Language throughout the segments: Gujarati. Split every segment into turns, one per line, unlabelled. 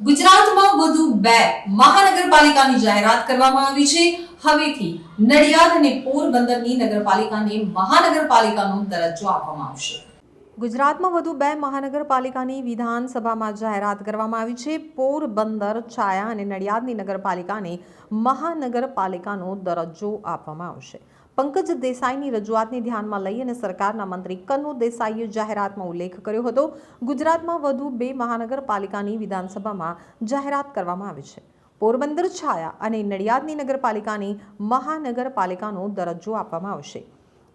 ગુજરાતમાં વધુ બે મહાનગરપાલિકાની જાહેરાત કરવામાં આવી છે. હવેથી નડિયાદ અને પોરબંદરની નગરપાલિકાને મહાનગરપાલિકાનો દરજ્જો આપવામાં આવશે. ગુજરાતમાં વધુ બે મહાનગરપાલિકાની વિધાનસભામાં જાહેરાત કરવામાં આવી છે. પોરબંદર, છાયા અને નડિયાદની નગરપાલિકાને મહાનગરપાલિકાનો દરજ્જો આપવામાં આવશે. પંકજ દેસાઈની રજૂઆતને ધ્યાનમાં લઈ અને સરકારના મંત્રી કનુ દેસાઈએ જાહેરાતમાં ઉલ્લેખ કર્યો હતો, ગુજરાતમાં વધુ બે મહાનગરપાલિકાની વિધાનસભામાં જાહેરાત કરવામાં આવી છે. પોરબંદર છાયા અને નડિયાદની નગરપાલિકાની મહાનગરપાલિકાનો દરજ્જો આપવામાં આવશે.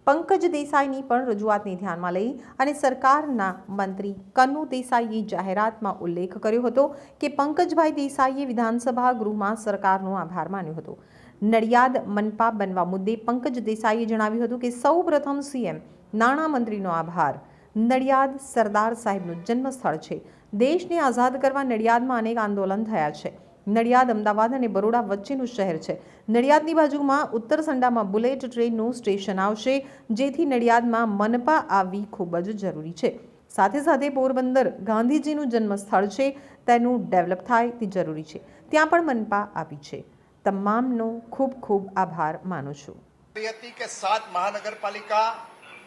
પંકજ દેસાઈની પણ રજૂઆતને ધ્યાનમાં લઈ અને સરકારના મંત્રી કનુ દેસાઈએ જાહેરાતમાં ઉલ્લેખ કર્યો હતો કે, પંકજભાઈ દેસાઈએ વિધાનસભા ગૃહમાં સરકારનો આભાર માન્યો હતો. નડિયાદ મનપા બનવા મુદ્દે પંકજ દેસાઈએ જણાવ્યું હતું કે સૌ પ્રથમ સીએમ નાણામંત્રીનો આભાર. નડિયાદ સરદાર સાહેબનું જન્મસ્થળ છે. દેશને આઝાદ કરવા નડિયાદમાં અનેક આંદોલન થયા છે. નડિયાદ, અમદાવાદ અને બરોડા વચ્ચેનું શહેર છે. નડિયાદની બાજુમાં ઉત્તર સંડામાં બુલેટ ટ્રેનનું સ્ટેશન આવશે, જેથી નડિયાદમાં મનપા આવવી ખૂબ જ જરૂરી છે. સાથે સાથે પોરબંદર ગાંધીજીનું જન્મસ્થળ છે. તેનું ડેવલપ થાય તે જરૂરી છે. ત્યાં પણ મનપા આવી છે. તમામનો ખૂબ ખૂબ આભાર માનું છું.
હતી કે સાત મહાનગરપાલિકા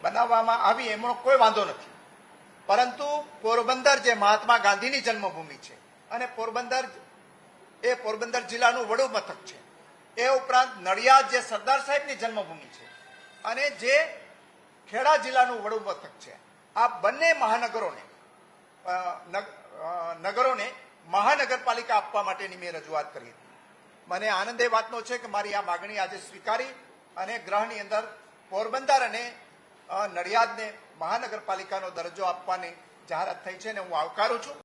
બનાવવામાં આવી એમાં કોઈ વાંધો નથી. પરંતુ પોરબંદર જે મહાત્મા ગાંધીની જન્મભૂમિ છે અને પોરબંદર એ પોરબંદર જિલ્લાનું વડુ મથક છે. એ ઉપરાંત નડિયાદ જે સરદાર સાહેબની જન્મભૂમિ છે અને જે ખેડા જિલ્લાનું વડુ મથક છે. આ બંને મહાનગરોને નગરોને મહાનગરપાલિકા આપવા માટેની મેં રજૂઆત કરી હતી. મને આનંદ એ વાતનો છે કે મારી આ માગણી આજે સ્વીકારી અને ગ્રહની અંદર પોરબંદર અને નડિયાદને મહાનગરપાલિકાનો દરજ્જો આપવાની જાહેરાત થઈ છે અને હું આવકારું છું.